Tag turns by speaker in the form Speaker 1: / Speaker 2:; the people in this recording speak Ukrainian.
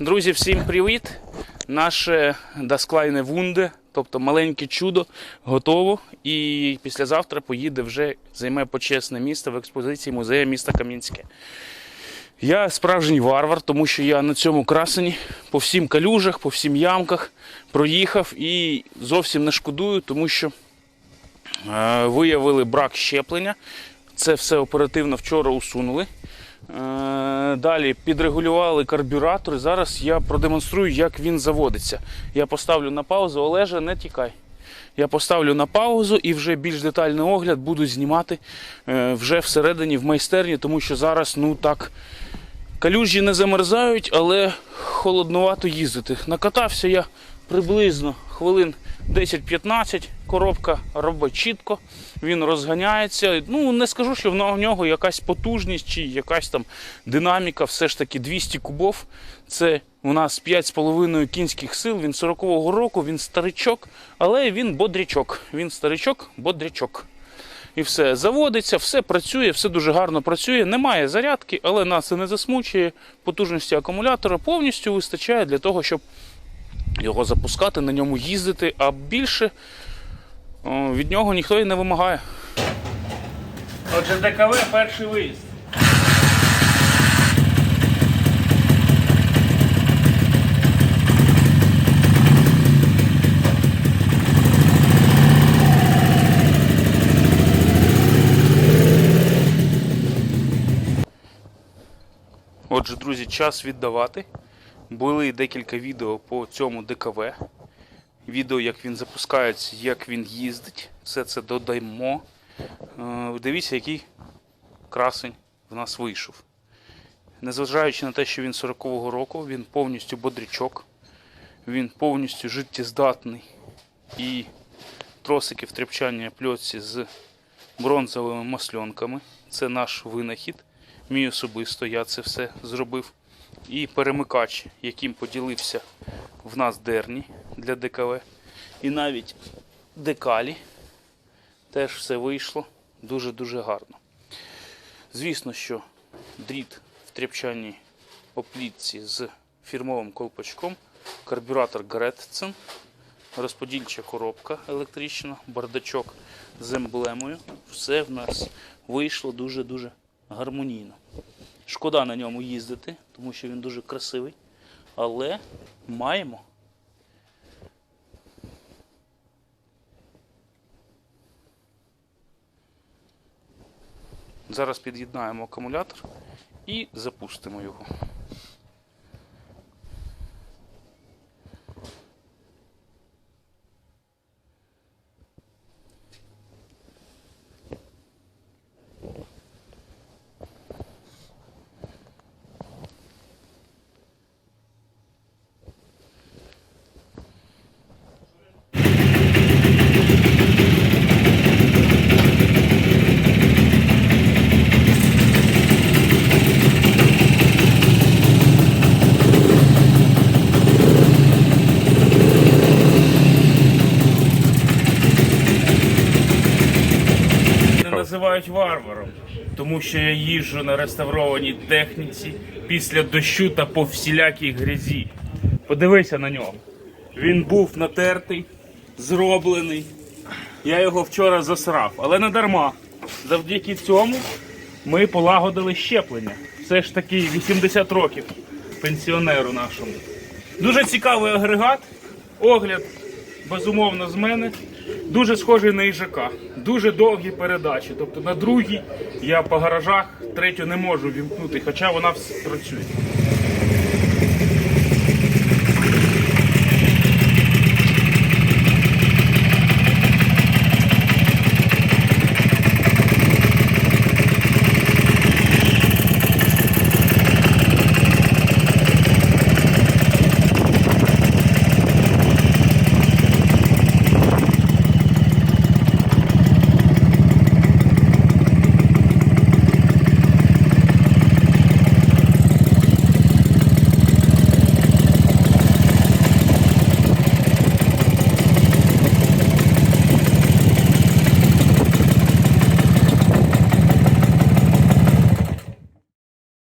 Speaker 1: Друзі, всім привіт! Наше дасклайне вунде, тобто маленьке чудо, готово. І післязавтра поїде вже займе почесне місце в експозиції музею міста Кам'янське. Я справжній варвар, тому що я на цьому красені по всім калюжах, по всім ямках проїхав і зовсім не шкодую, тому що е, виявили брак щеплення. Це все оперативно вчора усунули. Е, Далі підрегулювали карбюратор. Зараз я продемонструю, як він заводиться. Я поставлю на паузу. Олеже, не тікай. Я поставлю на паузу і вже більш детальний огляд буду знімати е, вже всередині в майстерні, тому що зараз, ну так, калюжі не замерзають, але холоднувато їздити. Накатався я приблизно хвилин 10-15. Коробка робить чітко, він розганяється. Ну, не скажу, що в нього якась потужність чи якась там динаміка, все ж таки 200 кубов. Це у нас 5,5 кінських сил, він 40-го року, він старичок, але він бодрячок. Він старичок, бодрячок. І все заводиться, все працює, все дуже гарно працює. Немає зарядки, але нас це не засмучує. Потужності акумулятора повністю вистачає для того, щоб його запускати, на ньому їздити, а більше від нього ніхто і не вимагає. Отже, ДКВ перший виїзд. Отже, друзі, час віддавати. Були декілька відео по цьому ДКВ. Відео, як він запускається, як він їздить. Все це додаємо. Е, Дивіться, який красень в нас вийшов. Незважаючи на те, що він 40-го року, він повністю бодрячок, він повністю життєздатний і тросики в тряпчанні пльоці з бронзовими масльонками. Це наш винахід. Мій особисто я це все зробив. І перемикач, яким поділився в нас дерні для ДКВ. І навіть декалі. Теж все вийшло дуже-дуже гарно. Звісно, що дріт в тряпчаній оплітці з фірмовим колпачком, карбюратор Гретцен, розподільча коробка електрична, бардачок з емблемою. Все в нас вийшло дуже-дуже гармонійно. Шкода на ньому їздити, тому що він дуже красивий. Але маємо. Зараз під'єднаємо акумулятор і запустимо його. Мене варваром, тому що я їжджу на реставрованій техніці після дощу та по всілякій грязі. Подивися на нього. Він був натертий, зроблений. Я його вчора засрав, але не дарма. Завдяки цьому ми полагодили щеплення. Все ж таки 80 років пенсіонеру нашому. Дуже цікавий агрегат. Огляд, безумовно, з мене. Дуже схожий на їжака. Дуже довгі передачі. Тобто на другій я по гаражах третю не можу вімкнути, хоча вона працює.